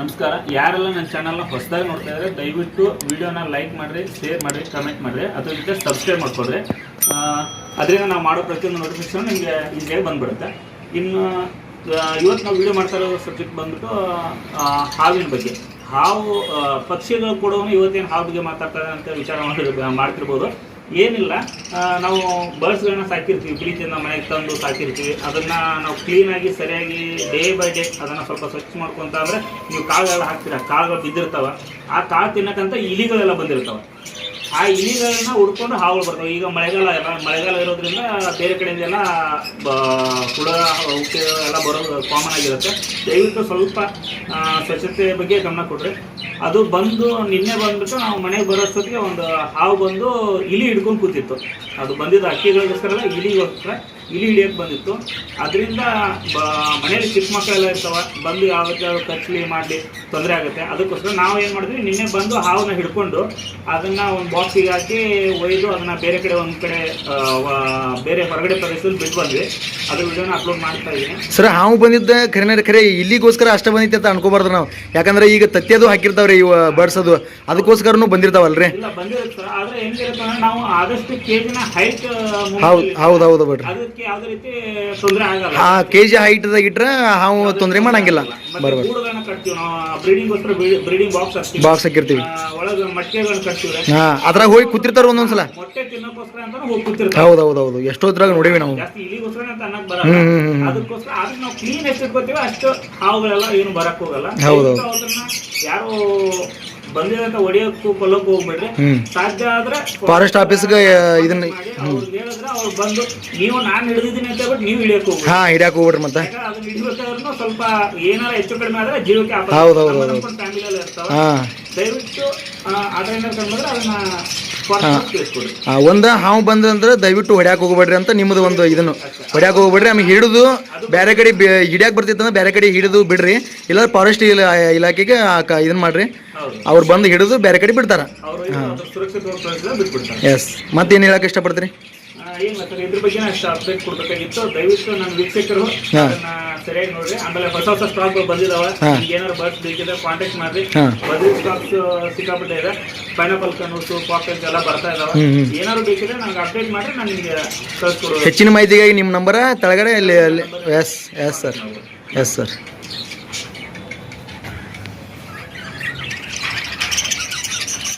ನಮಸ್ಕಾರ. ಯಾರೆಲ್ಲ ನನ್ನ ಚಾನಲ್ನ ಹೊಸದಾಗಿ ನೋಡ್ತಾ ಇದ್ದಾರೆ ದಯವಿಟ್ಟು ವಿಡಿಯೋನ ಲೈಕ್ ಮಾಡಿರಿ ಶೇರ್ ಮಾಡಿರಿ ಕಮೆಂಟ್ ಮಾಡಿರಿ. ಅದ್ರ ಜೊತೆ ಸಬ್ಸ್ಕ್ರೈಬ್ ಮಾಡ್ಕೊಡ್ರಿ. ಅದರಿಂದ ನಾವು ಮಾಡೋ ಪ್ರತಿಯೊಂದು ನೋಟಿಫಿಕೇಶನ್ ನಿಮಗೆ ಈಸಿಯಾಗಿ ಬಂದುಬಿಡುತ್ತೆ. ಇನ್ನು ಇವತ್ತು ನಾವು ವಿಡಿಯೋ ಮಾಡ್ತಾ ಇರೋ ಸಬ್ಜೆಕ್ಟ್ ಬಂದ್ಬಿಟ್ಟು ಹಾವಿನ ಬಗ್ಗೆ. ಹಾವು ಪಕ್ಷಿಗಳು ಕೂಡ ಇವತ್ತೇನು ಹಾವು ಬಗ್ಗೆ ಮಾತಾಡ್ತಾರೆ ಅಂತ ವಿಚಾರ ಮಾಡಿ ಮಾಡ್ತಿರ್ಬೋದು. ಏನಿಲ್ಲ. ನಾವು ಬರ್ಡ್ಸ್ಗಳನ್ನ ಸಾಕಿರ್ತೀವಿ. ಪ್ರೀತಿಯಿಂದ ಮನೆಗೆ ತಂದು ಸಾಕಿರ್ತೀವಿ. ಅದನ್ನ ನಾವು ಕ್ಲೀನಾಗಿ ಸರಿಯಾಗಿ ಡೇ ಬೈ ಡೇ ಅದನ್ನ ಸ್ವಲ್ಪ ಸ್ವಚ್ಛ ಮಾಡ್ಕೊತ ಅಂದ್ರೆ ನೀವು ಕಾಳುಗಳೆಲ್ಲ ಹಾಕ್ತೀರ? ಕಾಳುಗಳು ಬಿದ್ದಿರ್ತಾವೆ. ಆ ಕಾಳು ತಿನ್ನಕ್ಕಂತ ಇಲಿಗಳೆಲ್ಲ ಬಂದಿರ್ತಾವೆ. ಆ ಇಲಿಗಳನ್ನ ಹುಡ್ಕೊಂಡು ಹಾವುಗಳು ಬರ್ತಾವೆ. ಈಗ ಮಳೆಗಾಲ ಎಲ್ಲ, ಮಳೆಗಾಲ ಇರೋದ್ರಿಂದ ಬೇರೆ ಕಡೆಯಿಂದ ಎಲ್ಲ ಬ- ಹುಳ ಎಲ್ಲ ಬರೋದು ಕಾಮನ್ ಆಗಿರುತ್ತೆ. ದಯವಿಟ್ಟು ಸ್ವಲ್ಪ ಸ್ವಚ್ಛತೆ ಬಗ್ಗೆ ಗಮನ ಕೊಡ್ರಿ. ಅದು ಬಂದು ನಿನ್ನೆ ಬಂದ್ಬಿಟ್ಟು ನಾವು ಮನೆಗೆ ಬರೋಷ್ಟೊತ್ತಿಗೆ ಒಂದು ಹಾವು ಬಂದು ಇಲಿ ಹಿಡ್ಕೊಂಡು ಕೂತಿತ್ತು. ಅದು ಬಂದಿದ್ದು ಅಕ್ಕಿಗಳಿಗೋಸ್ಕರ ಇಲಿಗೋಸ್ಕರ. ಇಲಿ ಹಿಡಿಯಕ್ಕೆ ಬಂದಿತ್ತು. ಅದರಿಂದ ಬ ಮನೇಲಿ ಚಿಕ್ಕ ಮಕ್ಕಳೆಲ್ಲ ಇರ್ತಾವ ಬಂದು ಯಾವತ್ತಾದ್ರು ಕಚ್ಲಿ ಮಾಡಲಿ ತೊಂದರೆ ಆಗುತ್ತೆ. ಅದಕ್ಕೋಸ್ಕರ ನಾವು ಏನು ಮಾಡಿದ್ವಿ ನಿನ್ನೆ ಬಂದು ಹಾವನ್ನ ಹಿಡ್ಕೊಂಡು ಅದನ್ನು ಒಂದು ಬಾಕ್ಸಿಗೆ ಹಾಕಿ ಒಯ್ದು ಅದನ್ನು ಬೇರೆ ಕಡೆ ಒಂದು ಕಡೆ ಬೇರೆ ಹೊರಗಡೆ ಪ್ರದೇಶದಲ್ಲಿ ಬಿಟ್ಟು ಬಂದ್ವಿ. ಅದ್ರ ವಿಡಿಯೋನ ಅಪ್ಲೋಡ್ ಮಾಡ್ತಾ ಇದ್ದೀನಿ. ಸರ್ ಹಾವು ಬಂದಿದ್ದ ಖರೇನ ಖರೆ ಇಲ್ಲಿಗೋಸ್ಕರ ಅಷ್ಟ ಬಂದಿತ್ತು ಅಂತ ಅನ್ಕೋಬಾರ್ದು ನಾವು. ಯಾಕಂದ್ರೆ ಈಗ ತತ್ತಿಯದು ಹಾಕಿರ್ತಾವ್ರಿ ಇವ ಬರ್ಡ್ಸ್ ಅದು ಅದಕ್ಕೋಸ್ಕರನು ಬಂದಿರ್ತಾವಲ್ರಿ? ಇಲ್ಲ ಬಂದಿರುತ್ತೆ ಸರ್. ಆದ್ರೆ ಹೆಂಗಿರುತ್ತೆ ನಾವು ಆದಷ್ಟು ಕೇಜಿನ ಹೈಟ್ ಹೌದು ಹೌದು ಹೌದು ಬಿಡ್ರಿ. ಆ ಕೆ ಜಿ ಹೈಟ್ದಾಗ ಇಟ್ರೆ ಹಾವು ತೊಂದರೆ ಮಾಡಂಗಿಲ್ಲ. ಬರ್ಬರ್. ಬಾಕ್ಸ್ ಹಾಕಿರ್ತೀವಿ. ಹಾ ಅದ್ರಾಗ ಹೋಗಿ ಕೂತಿರ್ತಾರ ಒಂದೊಂದ್ಸಲ. ಕೂತಿರ್ತಾರೆ ಹೌದು ಹೌದು ಹೌದು ಎಷ್ಟೋದ್ರಾಗ ನೋಡಿವಿ ನಾವು. ಜಾಸ್ತಿ ಬಂದಿರಂತ ಹೊಡಿಯೋಕ್ಕೂ ಕೊಲ್ಲಕ್ಕೂ ಹೋಗ್ಬೇಡ್ರಿ. ಸಾಧ್ಯ ಆದ್ರೆ ಫಾರೆಸ್ಟ್ ಆಫೀಸ್ಗೆ ಇದನ್ನ ಹೇಳಿದ್ರೆ ಅವ್ರು ಬಂದು ನೀವು ನಾನು ಹಿಡಿದಿದ್ದೀನಿ ಅಂತ ಹೇಳ್ಬಿಟ್ಟು ನೀವು ಹಿಡಿಯಕ್ಕೆ ಹೋಗ್ಬೇಡಿ ಹಾ ಹಿಡಿಯಕ್ಕೆ ಹೋಗ್ಬಿಡ್ರಿ ಮತ್ತೆ. ಅದನ್ನ ಹಿಡಿಬೇಕಾದ್ರೂ ಸ್ವಲ್ಪ ಏನಾರ ಹೆಚ್ಚು ಕಡಿಮೆ ಆದ್ರೆ ಜೀವಕ್ಕೆ ಆಪತ್ತು. ಹೌದು, ಹೌದು, ಹೌದು. ಫ್ಯಾಮಿಲಿಯಲ್ಲಿ ಇರ್ತಾವ. ಹಾ. ದಯವಿಟ್ಟು ಟ್ರೈನರ್ ಕಂಡ್ರೆ ಅದನ್ನ ಒಂದ ಹಾವು ಬಂದಂದ್ರೆ ದಯವಿಟ್ಟು ಹೊಡ್ಯಾಕ ಹೋಗ್ಬೇಡ್ರಿ ಅಂತ ನಿಮ್ಮದು ಒಂದು ಇದನ್ನು. ಹೊಡ್ಯಾಕ ಹೋಗ್ಬೇಡ್ರಿ ಆಮೇಲೆ ಹಿಡಿದು ಬೇರೆ ಕಡೆ ಹಿಡಿಯಾಕ ಬರ್ತಿತ್ತಂದ್ರೆ ಬೇರೆ ಕಡೆ ಹಿಡಿದು ಬಿಡ್ರಿ. ಇಲ್ಲ ಫಾರೆಸ್ಟ್ ಇಲಾಖೆಗೆ ಇದನ್ನ ಮಾಡ್ರಿ. ಅವ್ರು ಬಂದು ಹಿಡಿದು ಬೇರೆ ಕಡೆ ಬಿಡ್ತಾರ. ಅವರು ಸುರಕ್ಷಿತವಾಗಿ ಕಳಿಸಿದ್ರೆ ಬಿಟ್ಬಿಡ್ತಾರೆ ಎಸ್ ಮತ್ತೇನು ಹೇಳಕ್ ಇಷ್ಟಪಡ್ತೀರಿ? ಆ, ಏನ್ ಸರ್ ಇದ್ರ ಬಗ್ಗೆ ಅಷ್ಟು ಅಪ್ಡೇಟ್ ಕೊಡ್ಬೇಕಾಗಿತ್ತು. ದಯವಿಟ್ಟು ನನ್ನ ವೀಕ್ಷಕರು ಸರಿಯಾಗಿ ನೋಡ್ರಿ. ಆಮೇಲೆ ಹೊಸ ಹೊಸ ಸ್ಟಾಕ್ ಬಂದಿದಾವ. ಏನಾದ್ರು ಬರ್ಡ್ಸ್ ಬೇಕಿದ್ರೆ ಕಾಂಟ್ಯಾಕ್ಟ್ ಮಾಡ್ರಿ. ಹಾ. ಬದ್ರಿ ಸ್ಟಾಕ್ಸ್ ಸಿಕ್ಕಾಪಟ್ಟೆ ಇದೆ. ಪೈನಾಪಲ್ ಕನ್ನೂಸು ಪಾಕೆಟ್ಸ್ ಎಲ್ಲ ಬರ್ತಾ ಇದಾವೆ. ಏನಾದ್ರು ಬೇಕಿದ್ರೆ ನನಗೆ ಅಪ್ಡೇಟ್ ಮಾಡಿ ನಾನು ನಿಮಗೆ ಕಳ್ಸ್ಕೊಡುವ. ಹೆಚ್ಚಿನ ಮಾಹಿತಿಗಾಗಿ ನಿಮ್ಮ ನಂಬರ ತೆಳಗಡೆ ಅಲ್ಲಿ yes yes sir yes sir